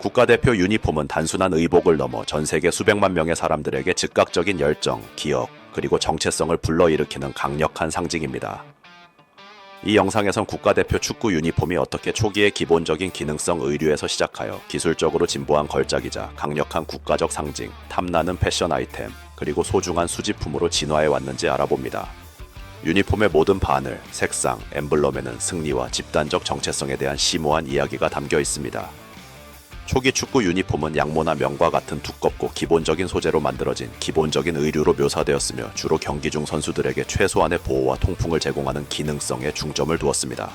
국가대표 유니폼은 단순한 의복을 넘어 전 세계 수백만 명의 사람들에게 즉각적인 열정, 기억, 그리고 정체성을 불러일으키는 강력한 상징입니다. 이 영상에선 국가대표 축구 유니폼이 어떻게 초기의 기본적인 기능성 의류에서 시작하여 기술적으로 진보한 걸작이자 강력한 국가적 상징, 탐나는 패션 아이템, 그리고 소중한 수집품으로 진화해 왔는지 알아봅니다. 유니폼의 모든 바늘, 색상, 엠블럼에는 승리와 집단적 정체성에 대한 심오한 이야기가 담겨 있습니다. 초기 축구 유니폼은 양모나 명과 같은 두껍고 기본적인 소재로 만들어진 기본적인 의류로 묘사되었으며 주로 경기 중 선수들에게 최소한의 보호와 통풍을 제공하는 기능성에 중점을 두었습니다.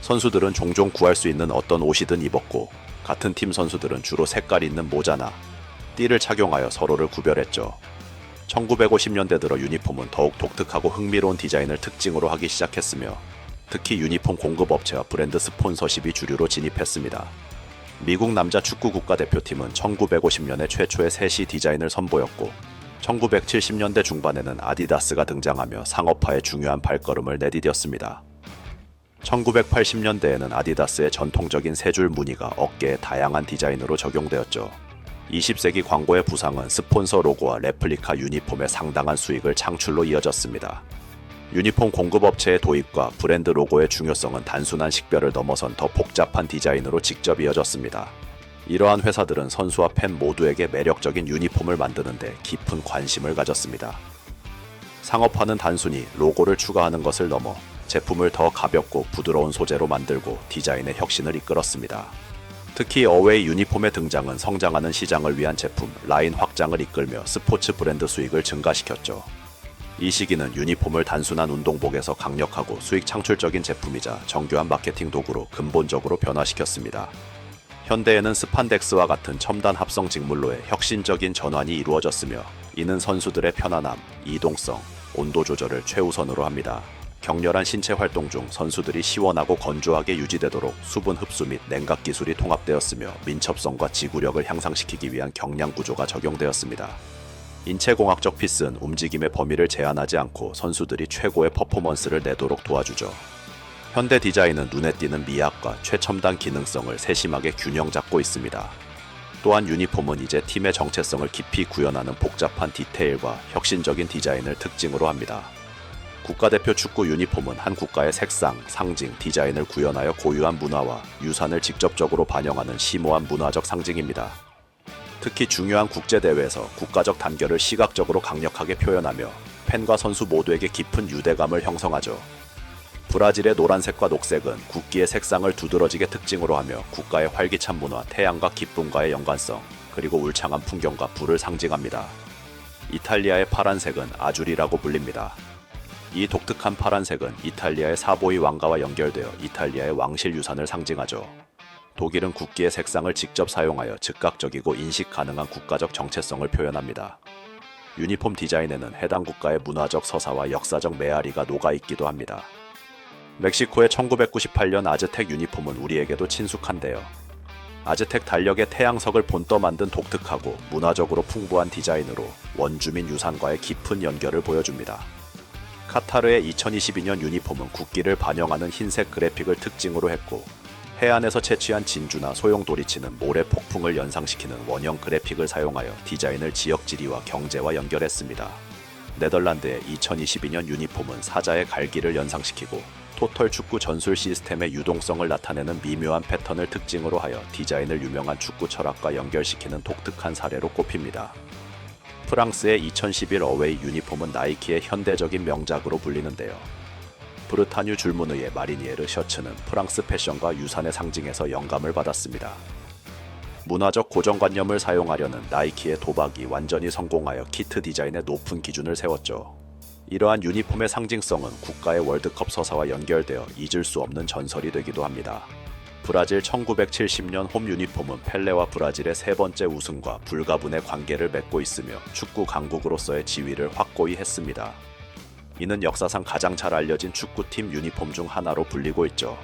선수들은 종종 구할 수 있는 어떤 옷이든 입었고 같은 팀 선수들은 주로 색깔 있는 모자나 띠를 착용하여 서로를 구별했죠. 1950년대 들어 유니폼은 더욱 독특하고 흥미로운 디자인을 특징으로 하기 시작했으며 특히 유니폼 공급업체와 브랜드 스폰서십이 주류로 진입했습니다. 미국 남자 축구 국가대표팀은 1950년에 최초의 셋이 디자인을 선보였고 1970년대 중반에는 아디다스가 등장하며 상업화의 중요한 발걸음을 내디뎠습니다. 1980년대에는 아디다스의 전통적인 세 줄 무늬가 어깨에 다양한 디자인으로 적용되었죠. 20세기 광고의 부상은 스폰서 로고와 레플리카 유니폼의 상당한 수익을 창출로 이어졌습니다. 유니폼 공급업체의 도입과 브랜드 로고의 중요성은 단순한 식별을 넘어선 더 복잡한 디자인으로 직접 이어졌습니다. 이러한 회사들은 선수와 팬 모두에게 매력적인 유니폼을 만드는데 깊은 관심을 가졌습니다. 상업화는 단순히 로고를 추가하는 것을 넘어 제품을 더 가볍고 부드러운 소재로 만들고 디자인의 혁신을 이끌었습니다. 특히 어웨이 유니폼의 등장은 성장하는 시장을 위한 제품 라인 확장을 이끌며 스포츠 브랜드 수익을 증가시켰죠. 이 시기는 유니폼을 단순한 운동복에서 강력하고 수익 창출적인 제품이자 정교한 마케팅 도구로 근본적으로 변화시켰습니다. 현대에는 스판덱스와 같은 첨단 합성 직물로의 혁신적인 전환이 이루어졌으며 이는 선수들의 편안함, 이동성, 온도 조절을 최우선으로 합니다. 격렬한 신체 활동 중 선수들이 시원하고 건조하게 유지되도록 수분 흡수 및 냉각 기술이 통합되었으며 민첩성과 지구력을 향상시키기 위한 경량 구조가 적용되었습니다. 인체공학적 피스는 움직임의 범위를 제한하지 않고 선수들이 최고의 퍼포먼스를 내도록 도와주죠. 현대 디자인은 눈에 띄는 미학과 최첨단 기능성을 세심하게 균형 잡고 있습니다. 또한 유니폼은 이제 팀의 정체성을 깊이 구현하는 복잡한 디테일과 혁신적인 디자인을 특징으로 합니다. 국가대표 축구 유니폼은 한 국가의 색상, 상징, 디자인을 구현하여 고유한 문화와 유산을 직접적으로 반영하는 심오한 문화적 상징입니다. 특히 중요한 국제대회에서 국가적 단결을 시각적으로 강력하게 표현하며 팬과 선수 모두에게 깊은 유대감을 형성하죠. 브라질의 노란색과 녹색은 국기의 색상을 두드러지게 특징으로 하며 국가의 활기찬 문화, 태양과 기쁨과의 연관성, 그리고 울창한 풍경과 불을 상징합니다. 이탈리아의 파란색은 아주리라고 불립니다. 이 독특한 파란색은 이탈리아의 사보이 왕가와 연결되어 이탈리아의 왕실 유산을 상징하죠. 독일은 국기의 색상을 직접 사용하여 즉각적이고 인식 가능한 국가적 정체성을 표현합니다. 유니폼 디자인에는 해당 국가의 문화적 서사와 역사적 메아리가 녹아 있기도 합니다. 멕시코의 1998년 아즈텍 유니폼은 우리에게도 친숙한데요. 아즈텍 달력의 태양석을 본떠 만든 독특하고 문화적으로 풍부한 디자인으로 원주민 유산과의 깊은 연결을 보여줍니다. 카타르의 2022년 유니폼은 국기를 반영하는 흰색 그래픽을 특징으로 했고 해안에서 채취한 진주나 소용돌이치는 모래 폭풍을 연상시키는 원형 그래픽을 사용하여 디자인을 지역 지리와 경제와 연결했습니다. 네덜란드의 2022년 유니폼은 사자의 갈기를 연상시키고 토털 축구 전술 시스템의 유동성을 나타내는 미묘한 패턴을 특징으로 하여 디자인을 유명한 축구 철학과 연결시키는 독특한 사례로 꼽힙니다. 프랑스의 2011 어웨이 유니폼은 나이키의 현대적인 명작으로 불리는데요. 브르타뉴 줄무늬의 마리니에르 셔츠는 프랑스 패션과 유산의 상징에서 영감을 받았습니다. 문화적 고정관념을 사용하려는 나이키의 도박이 완전히 성공하여 키트 디자인의 높은 기준을 세웠죠. 이러한 유니폼의 상징성은 국가의 월드컵 서사와 연결되어 잊을 수 없는 전설이 되기도 합니다. 브라질 1970년 홈 유니폼은 펠레와 브라질의 세 번째 우승과 불가분의 관계를 맺고 있으며 축구 강국으로서의 지위를 확고히 했습니다. 이는 역사상 가장 잘 알려진 축구팀 유니폼 중 하나로 불리고 있죠.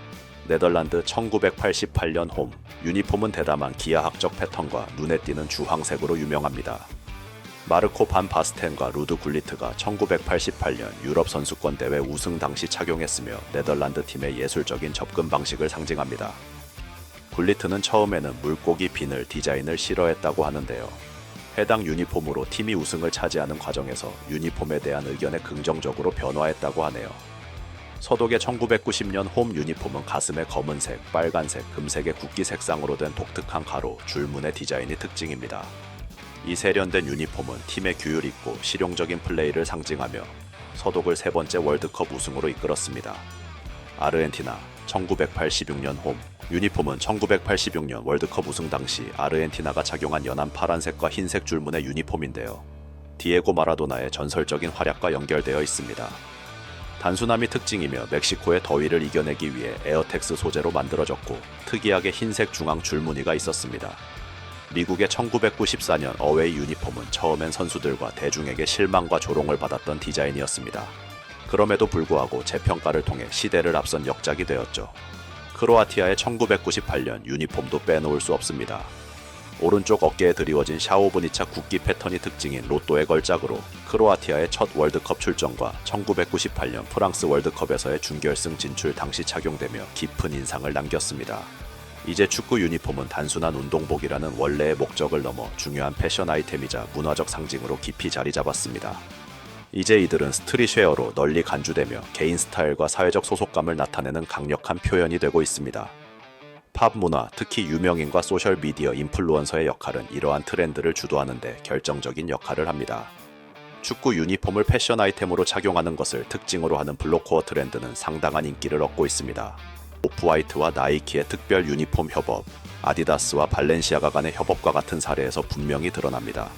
네덜란드 1988년 홈 유니폼은 대담한 기하학적 패턴과 눈에 띄는 주황색으로 유명합니다. 마르코 반 바스텐과 루드 굴리트가 1988년 유럽 선수권 대회 우승 당시 착용했으며 네덜란드 팀의 예술적인 접근 방식을 상징합니다. 블리트는 처음에는 물고기 비늘 디자인을 싫어했다고 하는데요. 해당 유니폼으로 팀이 우승을 차지하는 과정에서 유니폼에 대한 의견에 긍정적으로 변화했다고 하네요. 서독의 1990년 홈 유니폼은 가슴에 검은색, 빨간색, 금색의 국기 색상으로 된 독특한 가로, 줄무늬 디자인이 특징입니다. 이 세련된 유니폼은 팀의 규율 있고 실용적인 플레이를 상징하며 서독을 세 번째 월드컵 우승으로 이끌었습니다. 아르헨티나 1986년 홈 유니폼은 1986년 월드컵 우승 당시 아르헨티나가 착용한 연한 파란색과 흰색 줄무늬 유니폼인데요. 디에고 마라도나의 전설적인 활약과 연결되어 있습니다. 단순함이 특징이며 멕시코의 더위를 이겨내기 위해 에어텍스 소재로 만들어졌고 특이하게 흰색 중앙 줄무늬가 있었습니다. 미국의 1994년 어웨이 유니폼은 처음엔 선수들과 대중에게 실망과 조롱을 받았던 디자인이었습니다. 그럼에도 불구하고 재평가를 통해 시대를 앞선 역작이 되었죠. 크로아티아의 1998년 유니폼도 빼놓을 수 없습니다. 오른쪽 어깨에 드리워진 샤오브니차 국기 패턴이 특징인 로또의 걸작으로 크로아티아의 첫 월드컵 출전과 1998년 프랑스 월드컵에서의 준결승 진출 당시 착용되며 깊은 인상을 남겼습니다. 이제 축구 유니폼은 단순한 운동복이라는 원래의 목적을 넘어 중요한 패션 아이템이자 문화적 상징으로 깊이 자리 잡았습니다. 이제 이들은 스트릿웨어로 널리 간주되며 개인 스타일과 사회적 소속감을 나타내는 강력한 표현이 되고 있습니다. 팝 문화, 특히 유명인과 소셜 미디어 인플루언서의 역할은 이러한 트렌드를 주도하는데 결정적인 역할을 합니다. 축구 유니폼을 패션 아이템으로 착용하는 것을 특징으로 하는 블록코어 트렌드는 상당한 인기를 얻고 있습니다. 오프화이트와 나이키의 특별 유니폼 협업, 아디다스와 발렌시아가 간의 협업과 같은 사례에서 분명히 드러납니다.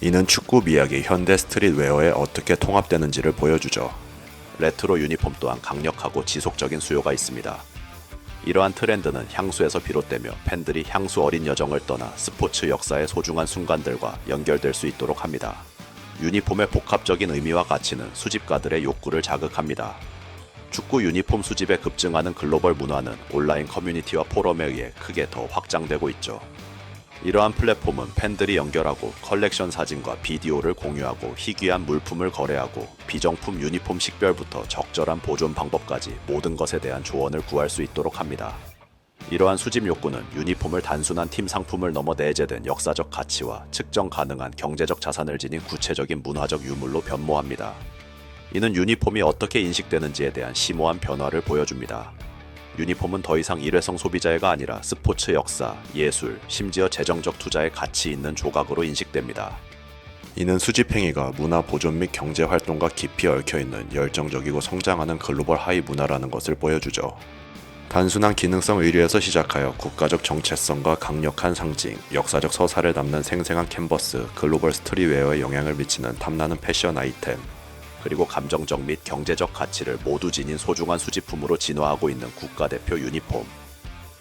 이는 축구 미학이 현대 스트릿 웨어에 어떻게 통합되는지를 보여주죠. 레트로 유니폼 또한 강력하고 지속적인 수요가 있습니다. 이러한 트렌드는 향수에서 비롯되며 팬들이 향수 어린 여정을 떠나 스포츠 역사의 소중한 순간들과 연결될 수 있도록 합니다. 유니폼의 복합적인 의미와 가치는 수집가들의 욕구를 자극합니다. 축구 유니폼 수집에 급증하는 글로벌 문화는 온라인 커뮤니티와 포럼에 의해 크게 더 확장되고 있죠. 이러한 플랫폼은 팬들이 연결하고 컬렉션 사진과 비디오를 공유하고 희귀한 물품을 거래하고 비정품 유니폼 식별부터 적절한 보존 방법까지 모든 것에 대한 조언을 구할 수 있도록 합니다. 이러한 수집 욕구는 유니폼을 단순한 팀 상품을 넘어 내재된 역사적 가치와 측정 가능한 경제적 자산을 지닌 구체적인 문화적 유물로 변모합니다. 이는 유니폼이 어떻게 인식되는지에 대한 심오한 변화를 보여줍니다. 유니폼은 더 이상 일회성 소비자애가 아니라 스포츠 역사, 예술, 심지어 재정적 투자에 가치 있는 조각으로 인식됩니다. 이는 수집 행위가 문화 보존 및 경제 활동과 깊이 얽혀 있는 열정적이고 성장하는 글로벌 하위 문화라는 것을 보여주죠. 단순한 기능성 의뢰에서 시작하여 국가적 정체성과 강력한 상징, 역사적 서사를 담는 생생한 캔버스, 글로벌 스트리웨어에 영향을 미치는 탐나는 패션 아이템, 그리고 감정적 및 경제적 가치를 모두 지닌 소중한 수집품으로 진화하고 있는 국가대표 유니폼.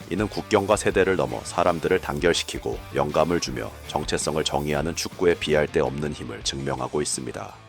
이는 국경과 세대를 넘어 사람들을 단결시키고 영감을 주며 정체성을 정의하는 축구에 비할 데 없는 힘을 증명하고 있습니다.